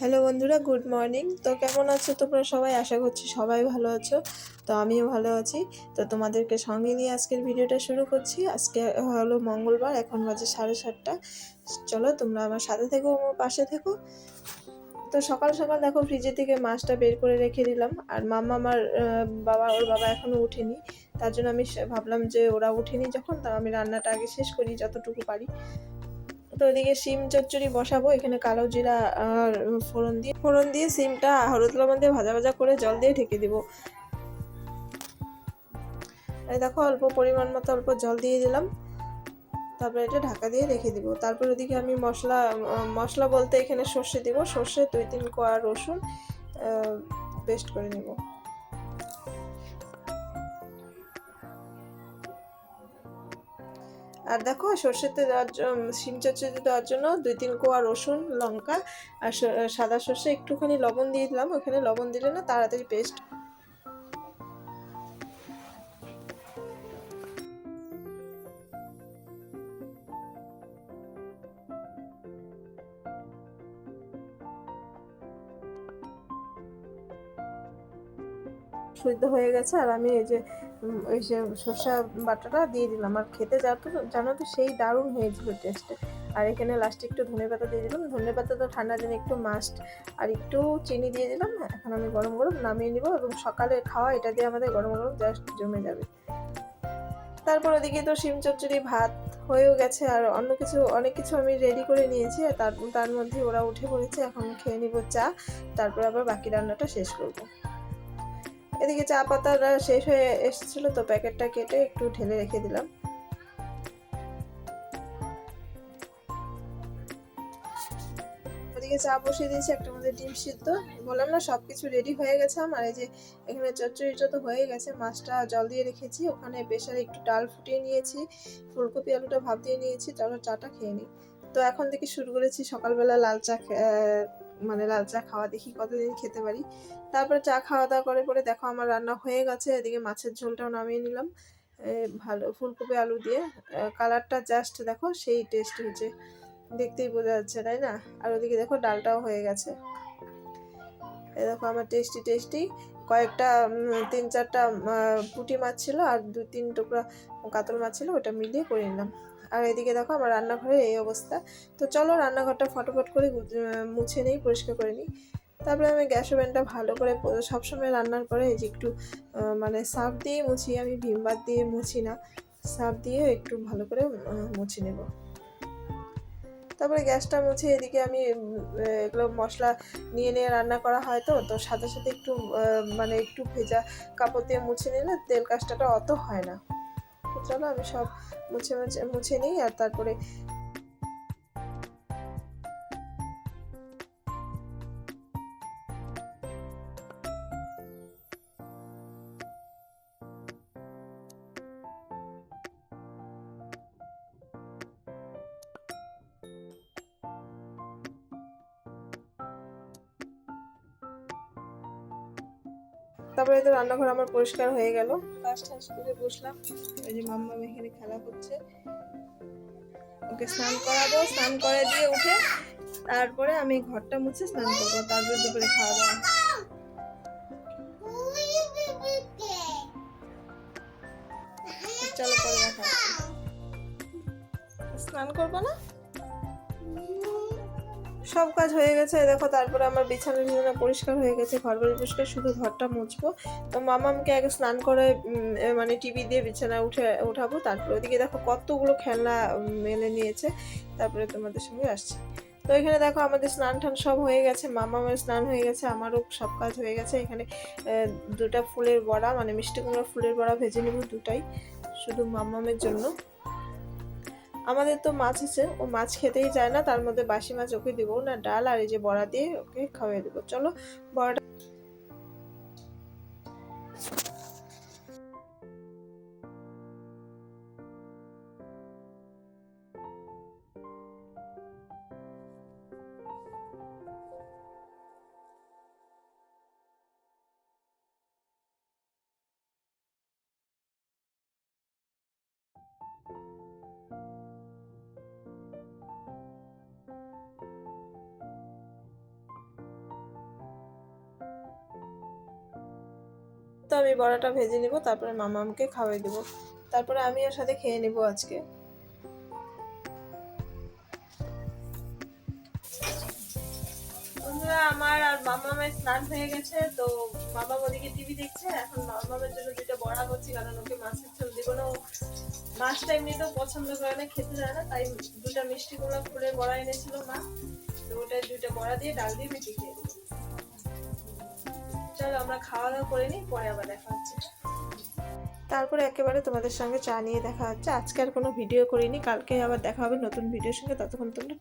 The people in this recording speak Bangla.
হ্যালো বন্ধুরা, গুড মর্নিং। তো কেমন আছো তোমরা সবাই? আশা করছি সবাই ভালো আছো। তো আমিও ভালো আছি। তো তোমাদেরকে সঙ্গে নিয়ে আজকের ভিডিওটা শুরু করছি। আজকে হলো মঙ্গলবার, এখন বাজে সাড়ে সাতটা। চলো তোমরা আমার সাথে থেকো, আমার পাশে থেকো। তো সকাল সকাল দেখো ফ্রিজে থেকে মাছটা বের করে রেখে দিলাম। আর মাম্মা আমার বাবা, ওর বাবা এখনও উঠেনি। তার জন্য আমি ভাবলাম যে ওরা উঠেনি যখন, তা আমি রান্নাটা আগে শেষ করি যতটুকু পারি। তো ওদিকে সিম চচ্চড়ি বসাবো, এখানে কালো জিরা আর ফোড়ন দিয়ে। ফোড়ন দিয়ে সিমটা হলুদ লবণ দিয়ে ভাজা ভাজা করে জল দিয়ে ঢেকে দিব। এই দেখো, অল্প পরিমাণ মতো অল্প জল দিয়ে দিলাম। তারপরে এটা ঢাকা দিয়ে রেখে দিব। তারপর ওদিকে আমি মশলা মশলা বলতে এখানে সর্ষে দিব। সর্ষে দুই তিন কোয়া রসুন পেস্ট করে নিব। আর দেখো সর্ষেতে দেওয়ার জন্য শিম চচ্চড়িতে দেওয়ার জন্য দুই তিন কোয়া রসুন, লঙ্কা আর সাদা সর্ষে একটুখানি লবণ দিয়ে দিলাম। ওখানে লবণ দিলে না তাড়াতাড়ি পেস্ট সিদ্ধ হয়ে গেছে। আর আমি এই যে ওই যে সর্ষা বাটাটা দিয়ে দিলাম। আর খেতে যা তো জানো তো সেই দারুণ হয়েছিল টেস্টে আর এখানে লাস্টে একটু ধনে পাতা দিয়ে দিলাম। ধনে পাতা তো ঠান্ডা দিনে একটু মাস্ট আর একটু চিনি দিয়ে দিলাম এখন আমি গরম গরম নামিয়ে নিব এবং সকালে খাওয়া এটা দিয়ে আমাদের গরম গরম জাস্ট জমে যাবে। তারপর ওদিকে তো শিম চচ্চড়ি ভাত হয়েও গেছে আর অন্য কিছু, অনেক কিছু আমি রেডি করে নিয়েছি। আর তার তার মধ্যে ওরা উঠে পড়েছে, এখন খেয়ে নিব চা। তারপর আবার বাকি রান্নাটা শেষ করব। এদিকে চা পাতাটা শেষ হয়ে এসেছিল তো প্যাকেটটা কেটে একটু ঢেলে রেখে দিলাম। ওদিকে চা বসিয়ে দিয়েছি, একটা মধ্যে ডিম সিদ্ধ। বললাম না সব কিছু রেডি হয়ে গেছে আমার। এই যে এখানে চচ্চড়িটা তো হয়ে গেছে, মাছটা জল দিয়ে রেখেছি। ওখানে প্রেশারে একটু ডাল ফুটিয়ে নিয়েছি, ফুলকপি, আলুটা ভাপ দিয়ে নিয়েছি চলো চাটা খেয়ে নিই। তো এখন থেকে শুরু করেছি সকালবেলা লাল চা মানে লাল চা খাওয়া দেখি কতদিন খেতে পারি। তারপরে চা খাওয়া দাওয়া করে পরে দেখো আমার রান্না হয়ে গেছে, এদিকে মাছের ঝোলটাও নামিয়ে নিলাম। ভালো, ফুলকপি, আলু দিয়ে। কালারটা জাস্ট দেখো সেই টেস্ট হচ্ছে, দেখতেই বোঝা যাচ্ছে, তাই না? আর ওদিকে দেখো ডালটাও হয়ে গেছে। এ, দেখো আমার টেস্টি টেস্টি কয়েকটা তিন চারটা পুঁটি মাছ ছিল আর দু তিন টুকরা কাতল মাছ ছিল ওটা মিলিয়ে করে নিলাম। আর এদিকে দেখো আমার রান্নাঘরে এই অবস্থা। তো চলো রান্নাঘরটা ফটোফট করে মুছে নিই, পরিষ্কার করে নিই। তারপরে আমি গ্যাস ওভেনটা ভালো করে সবসময় রান্নার পরে এই যে একটু মানে সার্ফ দিয়ে মুছি, আমি ভিমবার দিয়ে মুছি না। সার্ফ দিয়ে একটু ভালো করে মুছে নেব। তারপরে গ্যাসটা মুছে এদিকে আমি এগুলো মশলা নিয়ে নিয়ে রান্না করা হয় তো তো সাথে সাথে একটু মানে একটু ভেজা কাপড় দিয়ে মুছে নিলে তেল কাজটাটা অত হয় না। চলো আমি সব মুছে মুছে মুছে নিই আর তারপরে তারপরে তো রান্নাঘর আমার পরিষ্কার হয়ে গেল। কাজ টাজ করে বসলাম। ওই যে মাম্মা এখানে খেলা করছে। ওকে স্নান করাবো। স্নান করে দিয়ে উঠে তারপরে আমি ঘরটা মুছে স্নান করব। তারপরে দুপুরে খাওয়া দাওয়া। চলো পরে দেখা স্নান করব না? সব কাজ হয়ে গেছে। দেখো, তারপরে আমার বিছানা টিছানা পরিষ্কার হয়ে গেছে ঘর বাড়ি পরিষ্কার, শুধু ঘরটা মুছবো। তো মামামকে আগে স্নান করে মানে টিভি দিয়ে বিছানা উঠে, উঠাবো। তারপরে ওদিকে দেখো কতগুলো খেলনা মেলে নিয়েছে। তারপরে তোমাদের সঙ্গে আসছে। তো এখানে দেখো আমাদের স্নান টান সব হয়ে গেছে, মামামের স্নান হয়ে গেছে, আমারও সব কাজ হয়ে গেছে। এখানে দুটা ফুলের বড়া মানে মিষ্টি কুমড়া ফুলের বড়া ভেজে নেব দুটাই, শুধু মামামের জন্য। আমাদের তো মাছ আছে, ও মাছ খেতেই চায় না, তার মধ্যে বাসি মাছ ওকে দিব। না, ডাল আর এই যে বড়া দিয়ে ওকে খাওয়াই দেবো। চলো, বড়াটা আমি বড়াটা ভেজে নিব, তারপরে মামামকে খাওয়াই দেবো। তারপরে আমি ওর সাথে খেয়ে নিব আজকে। বন্ধুরা, আমার আর মামামের স্নান হয়ে গেছে, তো মামা ওদিকে টিভি দেখছে, এখন মামামের জন্য দুটো বড়া করছি, কারণ ওকে মাছের দিব না। মাছটা এমনিতেও পছন্দ করে না, খেতে যায় না, তাই দুটা মিষ্টি কুমড়া ফুলের বড়া এনেছিল মা। তো ওটা দুইটা বড়া দিয়ে ডাল দিয়ে মেখে খেয়ে চলো, আমরা খাওয়া দাওয়া করে নিই, পরে আবার দেখা হচ্ছে। তারপরে একেবারে তোমাদের সঙ্গে চা নিয়ে দেখা হচ্ছে। আজকে আর কোনো ভিডিও করিনি, কালকে আবার দেখা হবে নতুন ভিডিওর সঙ্গে। ততক্ষণ তোমরা